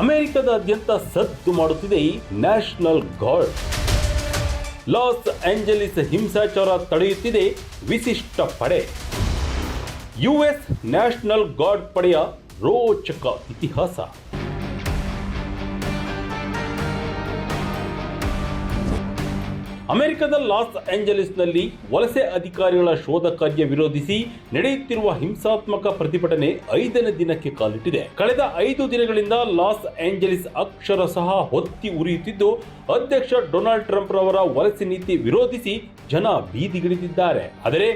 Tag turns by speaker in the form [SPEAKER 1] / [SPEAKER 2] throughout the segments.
[SPEAKER 1] ಅಮೆರಿಕದಾದ್ಯಂತ ಸದ್ದು ಮಾಡುತ್ತಿದೆ national guard. Los Angeles ಹಿಂಸಾಚಾರ ತಡೆಯುತ್ತಿದೆ ವಿಶಿಷ್ಟ ಪಡೆ. ಯುಎಸ್ ನ್ಯಾಷನಲ್ ಗಾರ್ಡ್ ಪಡೆಯ ರೋಚಕ ಇತಿಹಾಸ. ಅಮೆರಿಕದ ಲಾಸ್ ಏಂಜಲೀಸ್ನಲ್ಲಿ ವಲಸೆ ಅಧಿಕಾರಿಗಳ ಶೋಧ ಕಾರ್ಯ ವಿರೋಧಿಸಿ ನಡೆಯುತ್ತಿರುವ ಹಿಂಸಾತ್ಮಕ ಪ್ರತಿಭಟನೆ ಐದನೇ ದಿನಕ್ಕೆ ಕಾಲಿಟ್ಟಿದೆ. ಕಳೆದ ಐದು ದಿನಗಳಿಂದ ಲಾಸ್ ಏಂಜಲೀಸ್ ಅಕ್ಷರಶಃ ಹೊತ್ತಿ ಉರಿಯುತ್ತಿದ್ದು, ಅಧ್ಯಕ್ಷ ಡೊನಾಲ್ಡ್ ಟ್ರಂಪ್ ರವರ ವಲಸೆ ನೀತಿ ವಿರೋಧಿಸಿ ಜನ ಬೀದಿಗಿಳಿದಿದ್ದಾರೆ. ಆದರೆ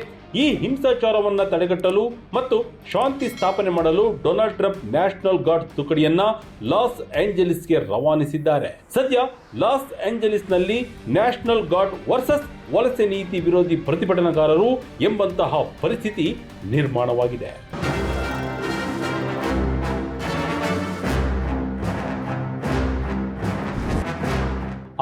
[SPEAKER 1] ಈ ಹಿಂಸಾಚಾರವನ್ನು ತಡೆಗಟ್ಟಲು ಮತ್ತು ಶಾಂತಿ ಸ್ಥಾಪನೆ ಮಾಡಲು ಡೊನಾಲ್ಡ್ ಟ್ರಂಪ್ ನ್ಯಾಷನಲ್ ಗಾರ್ಡ್ ತುಕಡಿಯನ್ನ ಲಾಸ್ ಏಂಜಲಿಸ್ಗೆ ರವಾನಿಸಿದ್ದಾರೆ. ಸದ್ಯ ಲಾಸ್ ಏಂಜಲಿಸ್ನಲ್ಲಿ ನ್ಯಾಷನಲ್ ಗಾರ್ಡ್ ವರ್ಸಸ್ ವಲಸೆ ನೀತಿ ವಿರೋಧಿ ಪ್ರತಿಭಟನಾಕಾರರು ಎಂಬಂತಹ ಪರಿಸ್ಥಿತಿ ನಿರ್ಮಾಣವಾಗಿದೆ.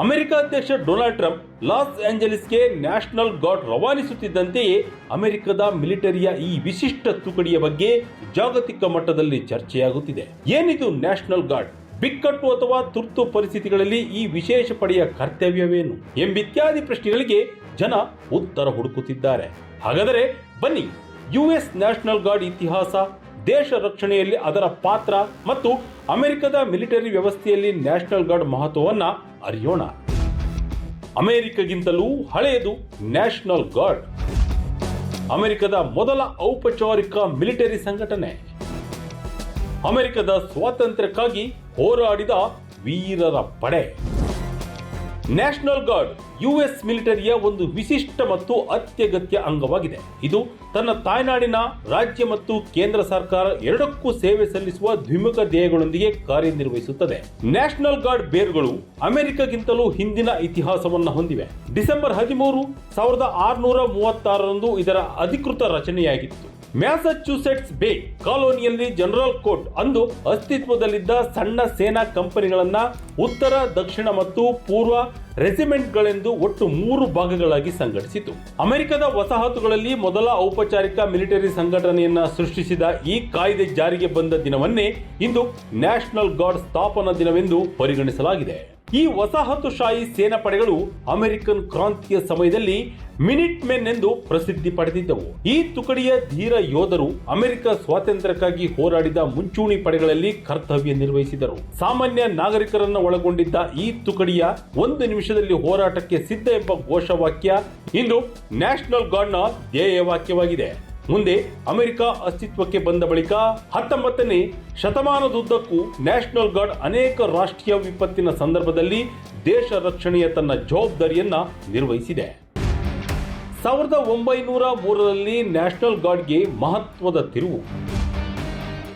[SPEAKER 1] ಅಮೆರಿಕ ಅಧ್ಯಕ್ಷ ಡೊನಾಲ್ಡ್ ಟ್ರಂಪ್ ಲಾಸ್ ಏಂಜಲೀಸ್ಗೆ ನ್ಯಾಷನಲ್ ಗಾರ್ಡ್ ರವಾನಿಸುತ್ತಿದ್ದಂತೆಯೇ ಅಮೆರಿಕದ ಮಿಲಿಟರಿಯ ಈ ವಿಶಿಷ್ಟ ತುಕಡಿಯ ಬಗ್ಗೆ ಜಾಗತಿಕ ಮಟ್ಟದಲ್ಲಿ ಚರ್ಚೆಯಾಗುತ್ತಿದೆ. ಏನಿದು ನ್ಯಾಷನಲ್ ಗಾರ್ಡ್? ಬಿಕ್ಕಟ್ಟು ಅಥವಾ ತುರ್ತು ಪರಿಸ್ಥಿತಿಗಳಲ್ಲಿ ಈ ವಿಶೇಷ ಪಡೆಯ ಕರ್ತವ್ಯವೇನು ಎಂಬಿತ್ಯಾದಿ ಪ್ರಶ್ನೆಗಳಿಗೆ ಜನ ಉತ್ತರ ಹುಡುಕುತ್ತಿದ್ದಾರೆ. ಹಾಗಾದರೆ ಬನ್ನಿ, ಯುಎಸ್ ನ್ಯಾಷನಲ್ ಗಾರ್ಡ್ ಇತಿಹಾಸ, ದೇಶ ರಕ್ಷಣೆಯಲ್ಲಿ ಅದರ ಪಾತ್ರ ಮತ್ತು ಅಮೆರಿಕದ ಮಿಲಿಟರಿ ವ್ಯವಸ್ಥೆಯಲ್ಲಿ ನ್ಯಾಷನಲ್ ಗಾರ್ಡ್ ಮಹತ್ವವನ್ನ ಅರಿಯೋಣ. ಅಮೆರಿಕಗಿಂತಲೂ ಹಳೆಯದು ನ್ಯಾಷನಲ್ ಗಾರ್ಡ್. ಅಮೆರಿಕದ ಮೊದಲ ಔಪಚಾರಿಕ ಮಿಲಿಟರಿ ಸಂಘಟನೆ. ಅಮೆರಿಕದ ಸ್ವಾತಂತ್ರ್ಯಕ್ಕಾಗಿ ಹೋರಾಡಿದ ವೀರರ ಪಡೆ. ನ್ಯಾಷನಲ್ ಗಾರ್ಡ್, ಯುಎಸ್ ಮಿಲಿಟರಿಯ ಒಂದು ವಿಶಿಷ್ಟ ಮತ್ತು ಅತ್ಯಗತ್ಯ ಅಂಗವಾಗಿದೆ. ಇದು ತನ್ನ ತಾಯ್ನಾಡಿನ ರಾಜ್ಯ ಮತ್ತು ಕೇಂದ್ರ ಸರ್ಕಾರ ಎರಡಕ್ಕೂ ಸೇವೆ ಸಲ್ಲಿಸುವ ದ್ವಿಮುಖ ಧ್ಯೇಯಗಳೊಂದಿಗೆ ಕಾರ್ಯನಿರ್ವಹಿಸುತ್ತದೆ. ನ್ಯಾಷನಲ್ ಗಾರ್ಡ್ ಬೇರುಗಳು ಅಮೆರಿಕಗಿಂತಲೂ ಹಿಂದಿನ ಇತಿಹಾಸವನ್ನು ಹೊಂದಿವೆ. ಡಿಸೆಂಬರ್ ಹದಿಮೂರು ಸಾವಿರದ ಆರುನೂರ ಮೂವತ್ತಾರರಂದು ಇದರ ಅಧಿಕೃತ ರಚನೆಯಾಗಿತ್ತು. ಮ್ಯಾಸಚ್ಯೂಸೆಟ್ಸ್ ಬೇ ಕಾಲೋನಿಯಲ್ಲಿ ಜನರಲ್ ಕೋರ್ಟ್ ಅಂದು ಅಸ್ತಿತ್ವದಲ್ಲಿದ್ದ ಸಣ್ಣ ಸೇನಾ ಕಂಪನಿಗಳನ್ನು ಉತ್ತರ, ದಕ್ಷಿಣ ಮತ್ತು ಪೂರ್ವ ರೆಜಿಮೆಂಟ್ಗಳೆಂದು ಒಟ್ಟು ಮೂರು ಭಾಗಗಳಾಗಿ ಸಂಘಟಿಸಿತು. ಅಮೆರಿಕದ ವಸಾಹತುಗಳಲ್ಲಿ ಮೊದಲ ಔಪಚಾರಿಕ ಮಿಲಿಟರಿ ಸಂಘಟನೆಯನ್ನ ಸೃಷ್ಟಿಸಿದ ಈ ಕಾಯ್ದೆ ಜಾರಿಗೆ ಬಂದ ದಿನವನ್ನೇ ಇಂದು ನ್ಯಾಷನಲ್ ಗಾರ್ಡ್ ಸ್ಥಾಪನಾ ದಿನವೆಂದು ಪರಿಗಣಿಸಲಾಗಿದೆ. ಈ ವಸಾಹತುಶಾಹಿ ಸೇನಾ ಪಡೆಗಳು ಅಮೆರಿಕನ್ ಕ್ರಾಂತಿಯ ಸಮಯದಲ್ಲಿ ಮಿನಿಟ್ ಮೆನ್ ಎಂದು ಪ್ರಸಿದ್ಧಿ ಪಡೆದಿದ್ದವು. ಈ ತುಕಡಿಯ ಧೀರ ಯೋಧರು ಅಮೆರಿಕ ಸ್ವಾತಂತ್ರ್ಯಕ್ಕಾಗಿ ಹೋರಾಡಿದ ಮುಂಚೂಣಿ ಪಡೆಗಳಲ್ಲಿ ಕರ್ತವ್ಯ ನಿರ್ವಹಿಸಿದರು. ಸಾಮಾನ್ಯ ನಾಗರಿಕರನ್ನು ಒಳಗೊಂಡಿದ್ದ ಈ ತುಕಡಿಯ ಒಂದು ನಿಮಿಷದಲ್ಲಿ ಹೋರಾಟಕ್ಕೆ ಸಿದ್ಧ ಎಂಬ ಘೋಷವಾಕ್ಯ ಇಂದು ನ್ಯಾಷನಲ್ ಗಾರ್ಡ್ನ ಧ್ಯೇಯ ವಾಕ್ಯವಾಗಿದೆ ಮುಂದೆ ಅಮೆರಿಕ ಅಸ್ತಿತ್ವಕ್ಕೆ ಬಂದ ಬಳಿಕ ಹತ್ತೊಂಬತ್ತನೇ ಶತಮಾನದುದ್ದಕ್ಕೂ ನ್ಯಾಷನಲ್ ಗಾರ್ಡ್ ಅನೇಕ ರಾಷ್ಟ್ರೀಯ ವಿಪತ್ತಿನ ಸಂದರ್ಭದಲ್ಲಿ ದೇಶ ರಕ್ಷಣೆಯ ತನ್ನ ಜವಾಬ್ದಾರಿಯನ್ನ ನಿರ್ವಹಿಸಿದೆ. ಸಾವಿರದ ಒಂಬೈನೂರ ಮೂರರಲ್ಲಿ ನ್ಯಾಷನಲ್ ಗಾರ್ಡ್ಗೆ ಮಹತ್ವದ ತಿರುವು.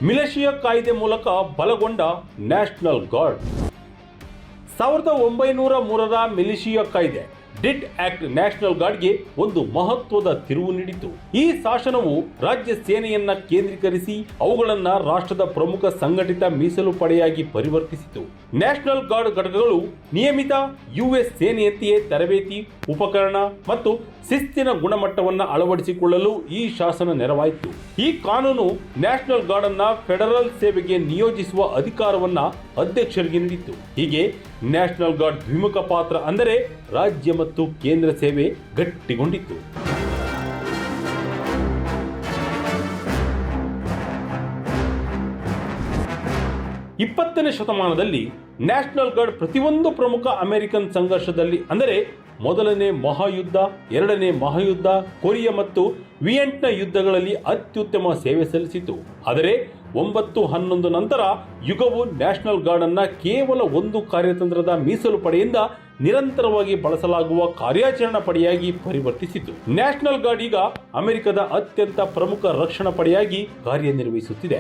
[SPEAKER 1] ಮಿಲಿಷಿಯಾ ಕಾಯ್ದೆ ಮೂಲಕ ಬಲಗೊಂಡ ನ್ಯಾಷನಲ್ ಗಾರ್ಡ್. ಸಾವಿರದ ಒಂಬೈನೂರ ಮೂರರ ಮಿಲಿಷಿಯಾ ಕಾಯ್ದೆ ಡಿಟ್ ಆಕ್ಟ್ ನ್ಯಾಷನಲ್ ಗಾರ್ಡ್ಗೆ ಒಂದು ಮಹತ್ವದ ತಿರುವು ನೀಡಿತು. ಈ ಶಾಸನವು ರಾಜ್ಯ ಸೇನೆಯನ್ನ ಕೇಂದ್ರೀಕರಿಸಿ ಅವುಗಳನ್ನ ರಾಷ್ಟ್ರದ ಪ್ರಮುಖ ಸಂಘಟಿತ ಮೀಸಲು ಪಡೆಯಾಗಿ ಪರಿವರ್ತಿಸಿತು. ನ್ಯಾಷನಲ್ ಗಾರ್ಡ್ ಘಟಕಗಳು ನಿಯಮಿತ ಯುಎಸ್ ಸೇನೆಯಂತೆಯೇ ತರಬೇತಿ, ಉಪಕರಣ ಮತ್ತು ಶಿಸ್ತಿನ ಗುಣಮಟ್ಟವನ್ನು ಅಳವಡಿಸಿಕೊಳ್ಳಲು ಈ ಶಾಸನ ನೆರವಾಯಿತು. ಈ ಕಾನೂನು ನ್ಯಾಷನಲ್ ಗಾರ್ಡ್ ಅನ್ನ ಫೆಡರಲ್ ಸೇವೆಗೆ ನಿಯೋಜಿಸುವ ಅಧಿಕಾರವನ್ನ ಅಧ್ಯಕ್ಷರಿಗೆ ನೀಡಿತು ಹೀಗೆ ನ್ಯಾಷನಲ್ ಗಾರ್ಡ್ ದ್ವಿಮುಖ ಪಾತ್ರ ಅಂದರೆ ರಾಜ್ಯ ಮತ್ತು ಕೇಂದ್ರ ಸೇವೆ ಗಟ್ಟಿಗೊಂಡಿತ್ತು. ಇಪ್ಪತ್ತನೇ ಶತಮಾನದಲ್ಲಿ ನ್ಯಾಷನಲ್ ಗಾರ್ಡ್ ಪ್ರತಿಯೊಂದು ಪ್ರಮುಖ ಅಮೆರಿಕನ್ ಸಂಘರ್ಷದಲ್ಲಿ ಅಂದರೆ ಮೊದಲನೇ ಮಹಾಯುದ್ಧ, ಎರಡನೇ ಮಹಾಯುದ್ಧ, ಕೊರಿಯಾ ಮತ್ತು ವಿಯೆಂಟ್ನ ಯುದ್ಧಗಳಲ್ಲಿ ಅತ್ಯುತ್ತಮ ಸೇವೆ ಸಲ್ಲಿಸಿತು. ಆದರೆ ಒಂಬತ್ತು ಹನ್ನೊಂದು ನಂತರ ಯುಗವು ನ್ಯಾಷನಲ್ ಗಾರ್ಡನ್ನ ಕೇವಲ ಒಂದು ಕಾರ್ಯತಂತ್ರದ ಮೀಸಲು ಪಡೆಯಿಂದ ನಿರಂತರವಾಗಿ ಬಳಸಲಾಗುವ ಕಾರ್ಯಾಚರಣಾ ಪಡೆಯಾಗಿ ಪರಿವರ್ತಿಸಿತು. ನ್ಯಾಷನಲ್ ಗಾರ್ಡ್ ಈಗ ಅಮೆರಿಕದ ಅತ್ಯಂತ ಪ್ರಮುಖ ರಕ್ಷಣಾ ಪಡೆಯಾಗಿ ಕಾರ್ಯನಿರ್ವಹಿಸುತ್ತಿದೆ.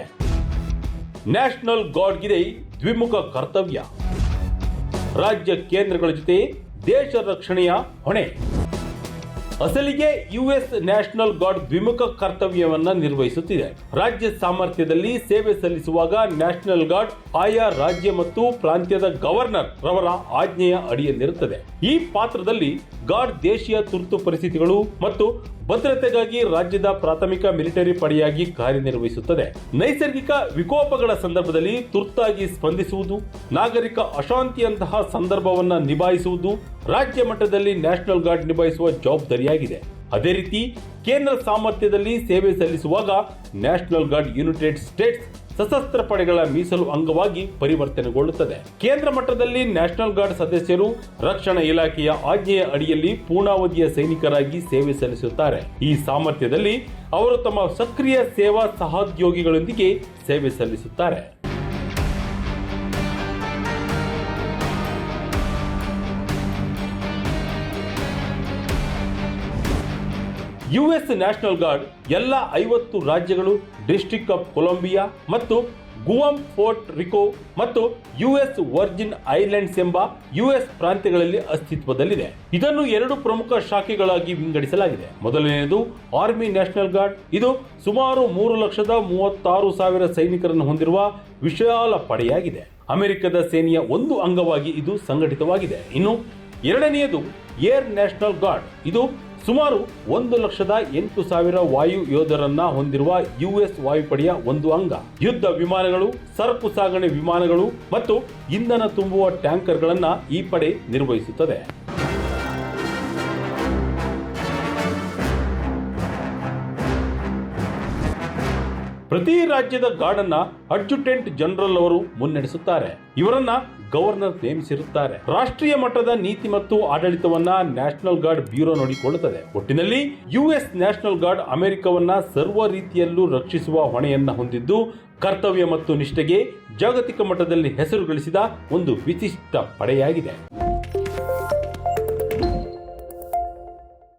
[SPEAKER 1] ನ್ಯಾಷನಲ್ ಗಾರ್ಡ್ಗಿದೆ ದ್ವಿಮುಖ ಕರ್ತವ್ಯ. ರಾಜ್ಯ ಕೇಂದ್ರಗಳ ಜೊತೆ ದೇಶ ರಕ್ಷಣೆಯ ಹೊಣೆ. ಅಸಲಿಗೆ ಯುಎಸ್ ನ್ಯಾಷನಲ್ ಗಾರ್ಡ್ ದ್ವಿಮುಖ ಕರ್ತವ್ಯವನ್ನು ನಿರ್ವಹಿಸುತ್ತಿದೆ. ರಾಜ್ಯ ಸಾಮರ್ಥ್ಯದಲ್ಲಿ ಸೇವೆ ಸಲ್ಲಿಸುವಾಗ ನ್ಯಾಷನಲ್ ಗಾರ್ಡ್ ಆಯಾ ರಾಜ್ಯ ಮತ್ತು ಪ್ರಾಂತ್ಯದ ಗವರ್ನರ್ ರವರ ಆಜ್ಞೆಯ ಅಡಿಯಲ್ಲಿರುತ್ತದೆ. ಈ ಪಾತ್ರದಲ್ಲಿ ಗಾರ್ಡ್ ದೇಶೀಯ ತುರ್ತು ಪರಿಸ್ಥಿತಿಗಳು ಮತ್ತು ಭದ್ರತೆಗಾಗಿ ರಾಜ್ಯದ ಪ್ರಾಥಮಿಕ ಮಿಲಿಟರಿ ಪಡೆಯಾಗಿ ಕಾರ್ಯನಿರ್ವಹಿಸುತ್ತದೆ. ನೈಸರ್ಗಿಕ ವಿಕೋಪಗಳ ಸಂದರ್ಭದಲ್ಲಿ ತುರ್ತಾಗಿ ಸ್ಪಂದಿಸುವುದು, ನಾಗರಿಕ ಅಶಾಂತಿಯಂತಹ ಸಂದರ್ಭವನ್ನ ನಿಭಾಯಿಸುವುದು ರಾಜ್ಯ ಮಟ್ಟದಲ್ಲಿ ನ್ಯಾಷನಲ್ ಗಾರ್ಡ್ ನಿಭಾಯಿಸುವ ಜವಾಬ್ದಾರಿಯಾಗಿದೆ. ಅದೇ ರೀತಿ ಕೇಂದ್ರ ಸಾಮರ್ಥ್ಯದಲ್ಲಿ ಸೇವೆ ಸಲ್ಲಿಸುವಾಗ ನ್ಯಾಷನಲ್ ಗಾರ್ಡ್ ಯುನೈಟೆಡ್ ಸ್ಟೇಟ್ಸ್ ಸಶಸ್ತ್ರ ಪಡೆಗಳ ಮೀಸಲು ಅಂಗವಾಗಿ ಪರಿವರ್ತನೆಗೊಳ್ಳುತ್ತದೆ. ಕೇಂದ್ರ ಮಟ್ಟದಲ್ಲಿ ನ್ಯಾಷನಲ್ ಗಾರ್ಡ್ ಸದಸ್ಯರು ರಕ್ಷಣಾ ಇಲಾಖೆಯ ಆಜ್ಞೆಯ ಅಡಿಯಲ್ಲಿ ಪೂರ್ಣಾವಧಿಯ ಸೈನಿಕರಾಗಿ ಸೇವೆ ಸಲ್ಲಿಸುತ್ತಾರೆ. ಈ ಸಾಮರ್ಥ್ಯದಲ್ಲಿ ಅವರು ತಮ್ಮ ಸಕ್ರಿಯ ಸೇವಾ ಸಹೋದ್ಯೋಗಿಗಳೊಂದಿಗೆ ಸೇವೆ ಸಲ್ಲಿಸುತ್ತಾರೆ. ಯುಎಸ್ ನ್ಯಾಷನಲ್ ಗಾರ್ಡ್ ಎಲ್ಲ ಐವತ್ತು ರಾಜ್ಯಗಳು ಡಿಸ್ಟ್ರಿಕ್ಟ್ ಆಫ್ ಕೊಲಂಬಿಯಾ ಮತ್ತು ಗುವಂ ಫೋರ್ಟ್ ರಿಕೋ ಮತ್ತು ಯುಎಸ್ ವರ್ಜಿನ್ ಐಲ್ಯಾಂಡ್ಸ್ ಎಂಬ ಯುಎಸ್ ಪ್ರಾಂತ್ಯಗಳಲ್ಲಿ ಅಸ್ತಿತ್ವದಲ್ಲಿದೆ. ಇದನ್ನು ಎರಡು ಪ್ರಮುಖ ಶಾಖೆಗಳಾಗಿ ವಿಂಗಡಿಸಲಾಗಿದೆ. ಮೊದಲನೆಯದು ಆರ್ಮಿ ನ್ಯಾಷನಲ್ ಗಾರ್ಡ್ ಇದು ಸುಮಾರು ಮೂರು ಲಕ್ಷದ ಮೂವತ್ತಾರು ಸಾವಿರ ಸೈನಿಕರನ್ನು ಹೊಂದಿರುವ ವಿಶಾಲ ಪಡೆಯಾಗಿದೆ. ಅಮೆರಿಕದ ಸೇನೆಯ ಒಂದು ಅಂಗವಾಗಿ ಇದು ಸಂಘಟಿತವಾಗಿದೆ. ಇನ್ನು ಎರಡನೆಯದು ಏರ್ ನ್ಯಾಷನಲ್ ಗಾರ್ಡ್ ಇದು ಸುಮಾರು ಒಂದು ಲಕ್ಷದ ಎಂಟು ಸಾವಿರ ವಾಯು ಯೋಧರನ್ನ ಹೊಂದಿರುವ ಯುಎಸ್ ವಾಯುಪಡೆಯ ಒಂದು ಅಂಗ. ಯುದ್ಧ ವಿಮಾನಗಳು, ಸರಕು ಸಾಗಣೆ ವಿಮಾನಗಳು ಮತ್ತು ಇಂಧನ ತುಂಬುವ ಟ್ಯಾಂಕರ್ಗಳನ್ನು ಈ ಪಡೆ ನಿರ್ವಹಿಸುತ್ತದೆ. ಪ್ರತಿ ರಾಜ್ಯದ ಗಾರ್ಡನ್ನ ಅಡ್ಜುಟೆಂಟ್ ಜನರಲ್ ಅವರು ಮುನ್ನಡೆಸುತ್ತಾರೆ. ಇವರನ್ನ ಗವರ್ನರ್ ನೇಮಿಸಿರುತ್ತಾರೆ. ರಾಷ್ಟ್ರೀಯ ಮಟ್ಟದ ನೀತಿ ಮತ್ತು ಆಡಳಿತವನ್ನ ನ್ಯಾಷನಲ್ ಗಾರ್ಡ್ ಬ್ಯೂರೋ ನೋಡಿಕೊಳ್ಳುತ್ತದೆ. ಒಟ್ಟಿನಲ್ಲಿ ಯುಎಸ್ ನ್ಯಾಷನಲ್ ಗಾರ್ಡ್ ಅಮೆರಿಕವನ್ನ ಸರ್ವ ರೀತಿಯಲ್ಲೂ ರಕ್ಷಿಸುವ ಹೊಣೆಯನ್ನ ಹೊಂದಿದ್ದು, ಕರ್ತವ್ಯ ಮತ್ತು ನಿಷ್ಠೆಗೆ ಜಾಗತಿಕ ಮಟ್ಟದಲ್ಲಿ ಹೆಸರು ಗಳಿಸಿದ ಒಂದು ವಿಶಿಷ್ಟ ಪಡೆಯಾಗಿದೆ.